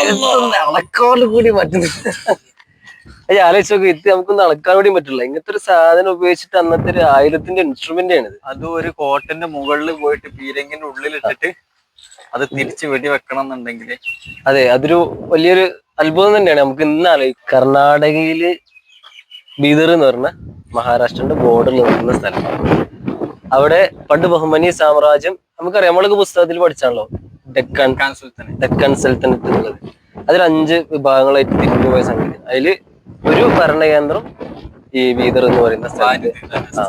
എന്റെ കൂടി പറ്റുന്നില്ല. അത് ആലോചിച്ച് നോക്കി ഇത് നമുക്കൊന്നും നടക്കാൻ കൂടി പറ്റില്ല. ഇങ്ങനത്തെ ഒരു സാധനം ഉപയോഗിച്ചിട്ട് അന്നത്തെ ഒരു ആയിരത്തിന്റെ ഇൻസ്ട്രുമെന്റ് ആണ് അത് ഒരു കോട്ടന്റെ മുകളിൽ പോയിട്ട് പീരങ്കിന്റെ ഉള്ളിലിട്ടിട്ട് അത് തിരിച്ചു വെടി വെക്കണം എന്നുണ്ടെങ്കിൽ അതെ അതൊരു വലിയൊരു അത്ഭുതം തന്നെയാണ്. നമുക്ക് ഇന്ന് ആലോചിക്കും കർണാടകയിൽ ബീദർ എന്ന് പറഞ്ഞ മഹാരാഷ്ട്രന്റെ ബോർഡറിൽ നിൽക്കുന്ന സ്ഥലം. അവിടെ പണ്ട് ബഹുമനി സാമ്രാജ്യം നമുക്കറിയാം നമ്മളൊക്കെ പുസ്തകത്തിൽ പഠിച്ചാണല്ലോ. കാൻസുൽത്തനെ ഡെക്കൺ സൽത്തനത്ത് എന്നുള്ളത് അതിൽ അഞ്ച് വിഭാഗങ്ങളായിട്ട് തിരിഞ്ഞു പോയ സംഗതി. അതിൽ ഒരു ഭരണകേന്ദ്രം ഈ ബീദർ എന്ന് പറയുന്ന സ്ഥലത്ത്. ആ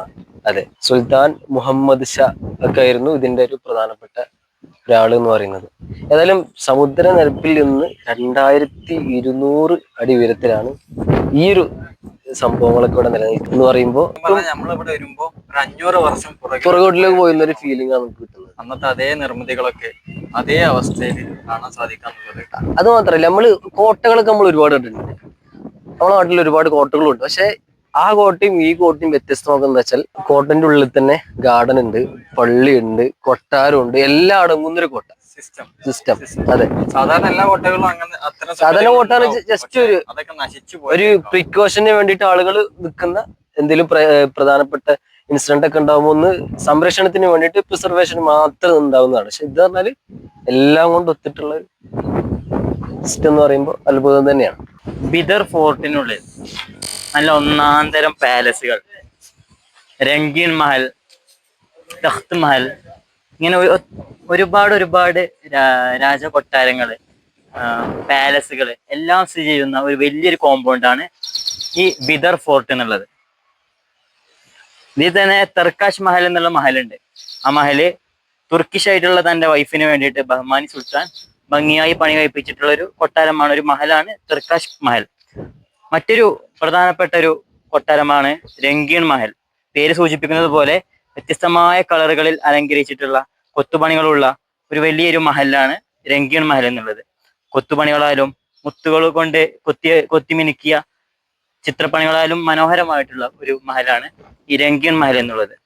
അതെ. സുൽത്താൻ മുഹമ്മദ് ഷാ ഒക്കെ ആയിരുന്നു ഇതിന്റെ ഒരു പ്രധാനപ്പെട്ട ഒരാൾ എന്ന് പറയുന്നത്. ഏതായാലും സമുദ്രനിരപ്പിൽ നിന്ന് രണ്ടായിരത്തി ഇരുന്നൂറ് അടി ഉയരത്തിലാണ് ഈ ഒരു സംഭവങ്ങളൊക്കെ ഇവിടെ നിലനിൽക്കുന്നത് എന്ന് പറയുമ്പോൾ നമ്മളിവിടെ വരുമ്പോ ഒരു അഞ്ഞൂറ് വർഷം പുറകോട്ടിലേക്ക് പോയിരുന്ന ഒരു ഫീലിംഗ് ആണ് നമുക്ക് കിട്ടുന്നത്. അന്നത്തെ അതേ നിർമ്മിതികളൊക്കെ അതേ അവസ്ഥയിൽ കാണാൻ സാധിക്കാന്നുള്ളത് അത് മാത്രല്ല നമ്മൾ കോട്ടകളൊക്കെ നമ്മൾ ഒരുപാട് കണ്ടിട്ടുണ്ട്. നമ്മുടെ നാട്ടിൽ ഒരുപാട് കോട്ടകളുണ്ട്. പക്ഷെ ആ കോട്ടയും ഈ കോട്ടയും വ്യത്യസ്തമാക്കുക എന്താ വെച്ചാൽ കോട്ടന്റെ ഉള്ളിൽ തന്നെ ഗാർഡൻ ഉണ്ട് പള്ളി ഉണ്ട് കൊട്ടാരം ഉണ്ട് എല്ലാം അടങ്ങുന്ന ഒരു കോട്ട. സിസ്റ്റം സിസ്റ്റം അതെ. സാധാരണ എല്ലാ കോട്ടകളും അങ്ങനെ സാധാരണ സംഗതികൾ കോട്ട ഉണ്ടാവും. ഒരു- അതൊക്കെ നശിച്ചു ഒരു പ്രിക്കോഷന് വേണ്ടിയിട്ട് ആളുകൾ നിൽക്കുന്ന എന്തെങ്കിലും പ്ര- പ്രധാനപ്പെട്ട ഇൻസിഡന്റ് ഒക്കെ ഉണ്ടാകുമ്പോൾ ഒന്ന് സംരക്ഷണത്തിന് വേണ്ടിയിട്ട് പ്രിസർവേഷൻ മാത്രം ഉണ്ടാവുന്നതാണ്. പക്ഷെ ഇത് പറഞ്ഞാൽ എല്ലാം കൊണ്ട് ഒത്തിട്ടുള്ള സിസ്റ്റം എന്ന് പറയുമ്പോൾ അത്ഭുതം തന്നെയാണ്. ബിദർ ഫോർട്ടിനുള്ളിൽ നല്ല ഒന്നാം തരം പാലസുകൾ രംഗീൻ മഹൽ തഖ്ത് മഹൽ ഇങ്ങനെ ഒരുപാട് ഒരുപാട് രാജ കൊട്ടാരങ്ങൾ പാലസുകൾ എല്ലാം സ്ഥിതി ചെയ്യുന്ന ഒരു വലിയൊരു കോമ്പൗണ്ടാണ് ഈ ബിദർ ഫോർട്ട് എന്നുള്ളത്. ഇതിൽ തന്നെ തർക്കാഷ് മഹൽ എന്നുള്ള മഹലുണ്ട്. ആ മഹൽ തുർക്കിഷ് ആയിട്ടുള്ള തന്റെ വൈഫിന് വേണ്ടിയിട്ട് ബഹ്മാനി സുൽത്താൻ ഭംഗിയായി പണി കഴിപ്പിച്ചിട്ടുള്ള ഒരു കൊട്ടാരമാണ് ഒരു മഹലാണ് തർക്കാഷ് മഹൽ. മറ്റൊരു പ്രധാനപ്പെട്ട ഒരു കൊട്ടാരമാണ് രംഗീൺ മഹൽ. പേര് സൂചിപ്പിക്കുന്നത് പോലെ വ്യത്യസ്തമായ കളറുകളിൽ അലങ്കരിച്ചിട്ടുള്ള കൊത്തുപണികളുള്ള ഒരു വലിയൊരു മഹലാണ് രംഗീൺ മഹൽ എന്നുള്ളത്. കൊത്തുപണികളാലും മുത്തുകൾ കൊണ്ട് കൊത്തി കൊത്തിമിനുക്കിയ ചിത്രപ്പണികളാലും മനോഹരമായിട്ടുള്ള ഒരു മഹലാണ് എന്നുള്ളത്